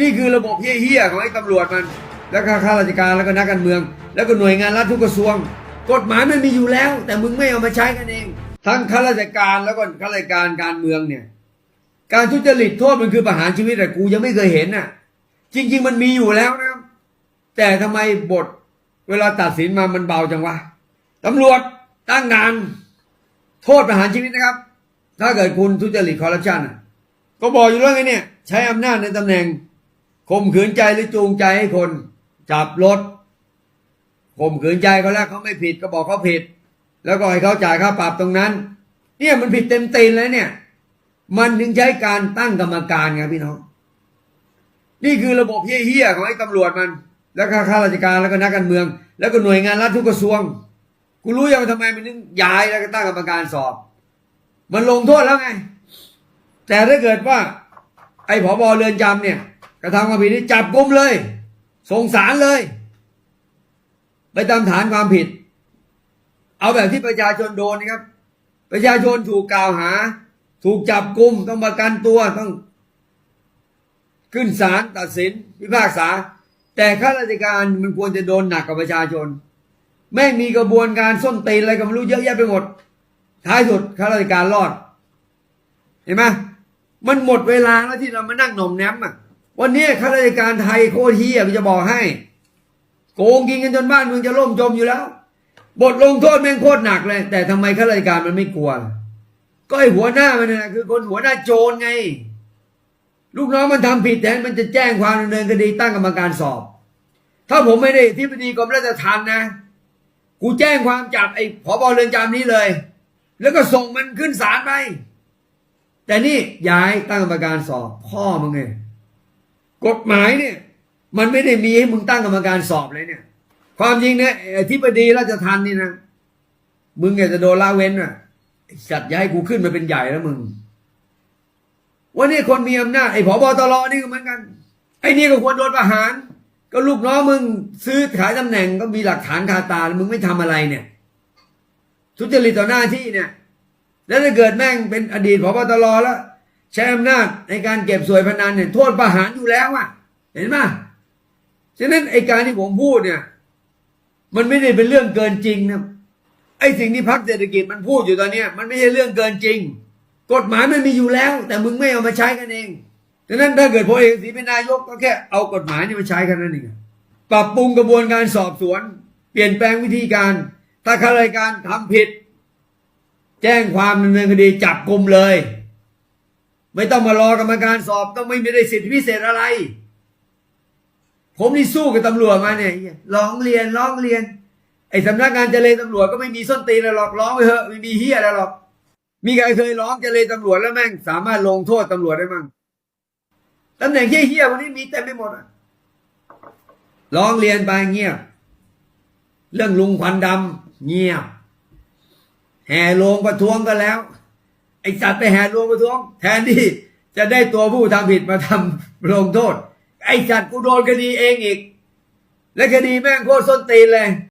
นี่คือระบบเฮี้ยๆของไอ้ตำรวจมัน แล้วก็ข้าราชการแล้วก็นักการเมือง แล้วก็หน่วยงานรัฐทุกกระทรวง กฎหมายมันมีอยู่แล้ว แต่มึงไม่เอามาใช้กันเอง ทั้งข้าราชการแล้วก็ข้าราชการการเมืองเนี่ย การทุจริตโทษมันคือประหารชีวิตแต่กูยังไม่เคยเห็นน่ะ จริง ๆ มันมีอยู่แล้วนะครับแต่ทำไมบทเวลาตัดสินมามันเบาจังวะตำรวจตั้งด่านโทษประหารชีวิตนะครับ ถ้าเกิดคุณทุจริตคอร์รัปชันก็บอกอยู่แล้วไงเนี่ย ใช้อำนาจในตำแหน่ง ข่มขืนใจหรือจูงใจให้คน จับรถข่มขืนใจเขาแล้วเขาไม่ผิดก็บอกเขาผิด แล้วก็ให้เขาจ่ายค่าปรับตรงนั้น เนี่ยมันผิดเต็มตีนแล้วเนี่ย มันถึงใช้การตั้งกรรมการไงพี่น้อง นี่คือระบบเฮี้ยๆของไอ้ตำรวจมัน แล้วก็ข้าราชการแล้วก็นักการเมือง แล้วก็หน่วยงานรัฐทุกกระทรวงกูรู้ยังว่าทำไมมันถึงย้ายแล้วก็ตั้งกรรมการสอบ มันลงโทษแล้วไง แต่ถ้าเกิดว่า ไอ้ผบเรือนจำเนี่ย กระทำความผิดนี่จับกุมเลย ส่งสารเลย ไปตามฐานความผิด เอาแบบที่ประชาชนโดนนะครับ ประชาชนถูกกล่าวหา ถูกจับกุมต้องประกันตัวต้องขึ้นศาลตัดสินพิพากษา แต่ข้าราชการมันควรจะโดนหนักกว่าประชาชนแม่มีกระบวนการส้นตีนอะไรก็ไม่รู้เยอะแยะไปหมด ท้ายสุดข้าราชการรอด เห็นไหมมันหมดเวลาแล้วที่เรามานั่งหน่อมแนมอะ วันนี้ข้าราชการไทยโคตรเฮียกูจะบอกให้ โกงกินกันจนบ้านเมืองจะล่มจมอยู่แล้ว บทลงโทษแม่งโคตรหนักเลย แต่ทำไมข้าราชการมันไม่กลัว ก็ไอหัวหน้ามันนะคือคนหัวหน้าโจรไง ลูกน้องมันทำผิดแทนมันจะแจ้งความดำเนินคดีตั้งกรรมการสอบ ถ้าผมไม่ได้ที่ปดีกรมราชทัณฑ์นะ กูแจ้งความจับไอ้ผบเรือนจำนี้เลย แล้วก็ส่งมันขึ้นศาลไป แต่นี่ย้ายตั้งกรรมการสอบ พ่อมึงไง กฎหมายเนี่ย มันไม่ได้มีให้มึงตั้งกรรมการสอบเลยเนี่ย ความจริงเนี่ยอธิบดีราชทัณฑ์นี่นะมึงอยากจะโดนละเว้นอะไอ้สัตว์ย้ายกูขึ้นมาเป็นใหญ่แล้วมึงวันนี้คนมีอำนาจไอ้ผบตรนี่ก็เหมือนกัน ไอ้นี่ก็ควรโดนประหาร ก็ลูกน้องมึงซื้อขายตำแหน่งก็มีหลักฐานคาตาแล้วมึงไม่ทำอะไรเนี่ย ทุจริตต่อหน้าที่เนี่ย แล้วถ้าเกิดแม่งเป็นอดีตผบตรแล้ว ใช้อำนาจในการเก็บสวยพนันเนี่ยโทษประหารอยู่แล้วอะ เห็นไหมฉะนั้นไอ้การที่ผมพูดเนี่ย มันไม่ได้เป็นเรื่องเกินจริงนะไอ้สิ่งที่พรรคเศรษฐกิจมันพูดอยู่ตอนเนี้ยมันไม่ใช่เรื่องเกินจริง กฎหมายมันมีอยู่แล้ว แต่มึงไม่เอามาใช้กันเองดังนั้นถ้าเกิดพลเอกศรีเป็นนายกก็แค่เอากฎหมายนี่มาใช้กันนั่นเองปรับปรุงกระบวนการสอบสวน เปลี่ยนแปลงวิธีการ ถ้าข้าราชการทำผิด แจ้งความดำเนินคดีจับกลุ่มเลย ไม่ต้องมารอกรรมการสอบต้องไม่มีได้สิทธิพิเศษอะไร ผมนี่สู้กับตำรวจมาเนี่ยร้องเรียนร้องเรียน ไอ้สำนักงานเจรตำรวจก็ไม่มีส้นตีนอะไรหรอกร้องไปเถอะไม่มีเฮียอะไรหรอก มีใครเคยร้องเจรตำรวจแล้วแม่งสามารถลงโทษตำรวจได้มั้งตำแหน่งเฮี้ยๆวันนี้มีเต็มไปหมดอะร้องเรียนไปเงียบ เรื่องลุงควันดำเงียบ แห่ลงประท้วงก็แล้ว อ้สัตว์ไปแห่โลงประท้วง แทนที่จะได้ตัวผู้ทำผิดมาทำลงโทษ ไอ้สัตว์กูโดนคดีเองอีก และคดีแม่งโคตรส้นตีนเลย